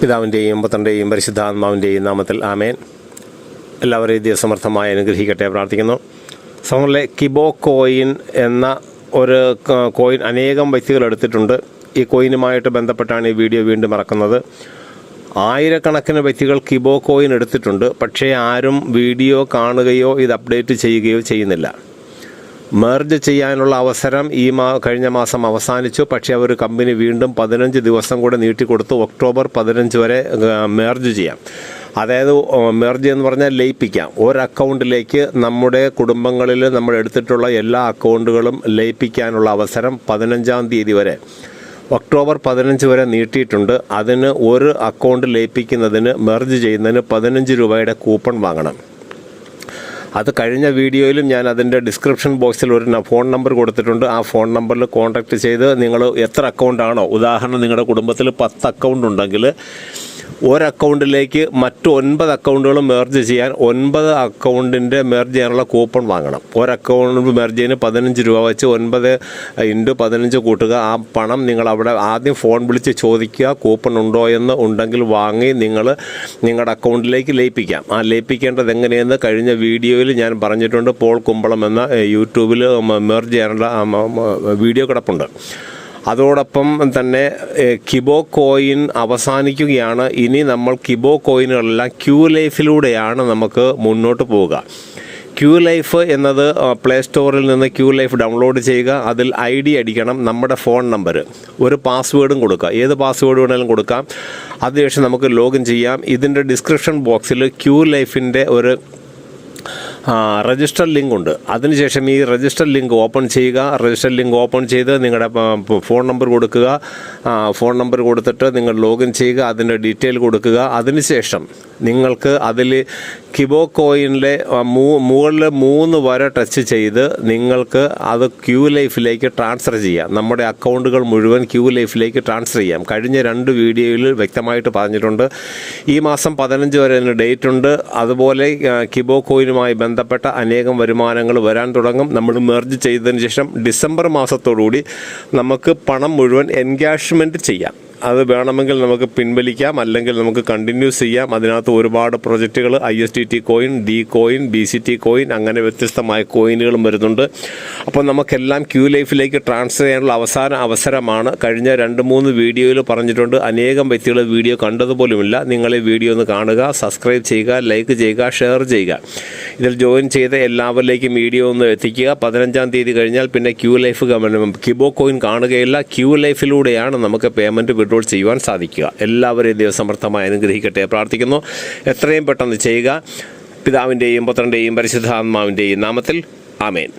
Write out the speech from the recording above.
പിതാവിന്റെയും പുത്രന്റെയും പരിശുദ്ധാത്മാവിന്റെയും നാമത്തിൽ ആമേൻ. എല്ലാവരെയും ദൈവസമർത്ഥമായി അനുഗ്രഹിക്കട്ടെ പ്രാർത്ഥിക്കുന്നു. സമൂഹത്തിലെ കിബോ കോയിൻ എന്ന ഒരു കോയിൻ അനേകം വ്യക്തികൾ എടുത്തിട്ടുണ്ട്. ഈ കോയിനുമായിട്ട് ബന്ധപ്പെട്ടാണ് ഈ വീഡിയോ വീണ്ടും ഇറക്കുന്നത്. ആയിരക്കണക്കിന് വ്യക്തികൾ കിബോ കോയിൻ എടുത്തിട്ടുണ്ട്. പക്ഷേ ആരും വീഡിയോ കാണുകയോ ഇത് അപ്ഡേറ്റ് ചെയ്യുകയോ ചെയ്യുന്നില്ല. മെർജ് ചെയ്യാനുള്ള അവസരം ഈ മാ കഴിഞ്ഞ മാസം അവസാനിച്ചു. പക്ഷേ അവർ കമ്പനി വീണ്ടും പതിനഞ്ച് ദിവസം കൂടെ നീട്ടിക്കൊടുത്തു ഒക്ടോബർ പതിനഞ്ച് വരെ മെർജ് ചെയ്യാം. അതായത് മെർജ് എന്ന് പറഞ്ഞാൽ ലയിപ്പിക്കാം. ഒരു അക്കൗണ്ടിലേക്ക് നമ്മുടെ കുടുംബങ്ങളിൽ നമ്മൾ എടുത്തിട്ടുള്ള എല്ലാ അക്കൗണ്ടുകളും ലയിപ്പിക്കാനുള്ള അവസരം പതിനഞ്ചാം തീയതി വരെ. ഒക്ടോബർ പതിനഞ്ച് വരെ നീട്ടിയിട്ടുണ്ട്. അതിന് ഒരു അക്കൗണ്ട് ലയിപ്പിക്കുന്നതിന് മെർജ് ചെയ്യുന്നതിന് പതിനഞ്ച് രൂപയുടെ കൂപ്പൺ വാങ്ങണം. അത് കഴിഞ്ഞ വീഡിയോയിലും ഞാൻ അതിന്റെ ഡിസ്ക്രിപ്ഷൻ ബോക്സിൽ ഒരു ഫോൺ നമ്പർ കൊടുത്തിട്ടുണ്ട്. ആ ഫോൺ നമ്പറിൽ കോൺടാക്ട് ചെയ്ത് നിങ്ങൾ എത്ര അക്കൗണ്ടാണോ ഉദാഹരണം നിങ്ങളുടെ കുടുംബത്തിൽ പത്ത് അക്കൗണ്ട് ഉണ്ടെങ്കിൽ ഒരു അക്കൗണ്ടിലേക്ക് മറ്റ് ഒൻപത് അക്കൗണ്ടുകളും മെർജ് ചെയ്യാൻ ഒൻപത് അക്കൗണ്ടിന്റെ മെർജ് ചെയ്യാനുള്ള കൂപ്പൺ വാങ്ങണം. ഒരു അക്കൗണ്ട് മെർജ് ചെയ്യുന്ന പതിനഞ്ച് രൂപ വെച്ച് ഒൻപത് ഇന്റു പതിനഞ്ച് കൂട്ടുക. ആ പണം നിങ്ങൾ അവിടെ ആദ്യം ഫോൺ വിളിച്ച് ചോദിക്കുക കൂപ്പൺ ഉണ്ടോ എന്ന് ഉണ്ടെങ്കിൽ വാങ്ങി നിങ്ങൾ നിങ്ങളുടെ അക്കൗണ്ടിലേക്ക് ലയിപ്പിക്കാം. ആ ലയിപ്പിക്കേണ്ടത് എങ്ങനെയെന്ന് കഴിഞ്ഞ വീഡിയോയിൽ ഞാൻ പറഞ്ഞിട്ടുണ്ട്. പോൾ കുമ്പളം എന്ന യൂട്യൂബിൽ മെർജ് ചെയ്യാനുള്ള വീഡിയോ കിടപ്പുണ്ട്. അതോടൊപ്പം തന്നെ കിബോ കോയിൻ അവസാനിക്കുകയാണ്. ഇനി നമ്മൾ കിബോ കോയിനുകളെല്ലാം ക്യൂ ലൈഫിലൂടെയാണ് നമുക്ക് മുന്നോട്ട് പോവുക. ക്യൂ ലൈഫ് എന്നത് പ്ലേ സ്റ്റോറിൽ നിന്ന് ക്യൂ ലൈഫ് ഡൗൺലോഡ് ചെയ്യുക. അതിൽ ഐ ഡി അടിക്കണം നമ്മുടെ ഫോൺ നമ്പർ. ഒരു പാസ്വേഡും കൊടുക്കുക. ഏത് പാസ്വേഡ് വേണമെങ്കിലും കൊടുക്കാം. അതിനുശേഷം നമുക്ക് ലോഗിൻ ചെയ്യാം. ഇതിന്റെ ഡിസ്ക്രിപ്ഷൻ ബോക്സിൽ ക്യൂ ലൈഫിന്റെ ഒരു രജിസ്റ്റർ ലിങ്ക് ഉണ്ട്. അതിനുശേഷം ഈ രജിസ്റ്റർ ലിങ്ക് ഓപ്പൺ ചെയ്യുക. രജിസ്റ്റർ ലിങ്ക് ഓപ്പൺ ചെയ്ത് നിങ്ങളുടെ ഫോൺ നമ്പർ കൊടുക്കുക. ഫോൺ നമ്പർ കൊടുത്തിട്ട് നിങ്ങൾ ലോഗിൻ ചെയ്യുക. അതിന്റെ ഡീറ്റെയിൽ കൊടുക്കുക. അതിനുശേഷം നിങ്ങൾക്ക് അതിൽ കിബോ കോയിനിലെ മൂ മുകളിൽ മൂന്ന് വര ടച്ച് ചെയ്ത് നിങ്ങൾക്ക് അത് ക്യൂ ലൈഫിലേക്ക് ട്രാൻസ്ഫർ ചെയ്യാം. നമ്മുടെ അക്കൗണ്ടുകൾ മുഴുവൻ ക്യൂ ലൈഫിലേക്ക് ട്രാൻസ്ഫർ ചെയ്യാം. കഴിഞ്ഞ രണ്ട് വീഡിയോയിൽ വ്യക്തമായിട്ട് പറഞ്ഞിട്ടുണ്ട്. ഈ മാസം പതിനഞ്ച് വരെ ഡേറ്റ് ഉണ്ട്. അതുപോലെ കിബോ കോയിനുമായി ബന്ധപ്പെട്ട അനേകം വരുമാനങ്ങൾ വരാൻ തുടങ്ങും. നമ്മൾ മെർജ് ചെയ്തതിന് ശേഷം ഡിസംബർ മാസത്തോടുകൂടി നമുക്ക് പണം മുഴുവൻ എൻഗാഷ്മെന്റ് ചെയ്യാം. അത് വേണമെങ്കിൽ നമുക്ക് പിൻവലിക്കാം അല്ലെങ്കിൽ നമുക്ക് കണ്ടിന്യൂസ് ചെയ്യാം. അതിനകത്ത് ഒരുപാട് പ്രൊജക്റ്റുകൾ I S T T coin D coin B C T coin അങ്ങനെ വ്യത്യസ്തമായ കോയിനുകളും വരുന്നുണ്ട്. അപ്പോൾ നമുക്കെല്ലാം ക്യൂ ലൈഫിലേക്ക് ട്രാൻസ്ഫർ ചെയ്യാനുള്ള അവസാന അവസരമാണ്. കഴിഞ്ഞ രണ്ട് മൂന്ന് വീഡിയോയിൽ പറഞ്ഞിട്ടുണ്ട് അനേകം വ്യക്തികൾ വീഡിയോ കണ്ടതുപോലുമില്ല. നിങ്ങൾ ഈ വീഡിയോ ഒന്ന് കാണുക സബ്സ്ക്രൈബ് ചെയ്യുക ലൈക്ക് ചെയ്യുക ഷെയർ ചെയ്യുക. ഇതിൽ ജോയിൻ ചെയ്ത് എല്ലാവരിലേക്കും വീഡിയോ ഒന്ന് എത്തിക്കുക. പതിനഞ്ചാം തീയതി കഴിഞ്ഞാൽ പിന്നെ ക്യൂ ലൈഫ് കിബോ കോയിൻ കാണുകയില്ല. ക്യൂ ലൈഫിലൂടെയാണ് നമുക്ക് പേയ്മെന്റ് വിഡ്രോൾ ചെയ്യുവാൻ സാധിക്കുക. എല്ലാവരെയും ദൈവസമർത്ഥമായി അനുഗ്രഹിക്കട്ടെ. പ്രാർത്ഥിക്കുന്നു. എത്രയും പെട്ടെന്ന് ചെയ്യുക. പിതാവിന്റെയും പുത്രന്റെയും പരിശുദ്ധാത്മാവിന്റെയും നാമത്തിൽ ആമേൻ.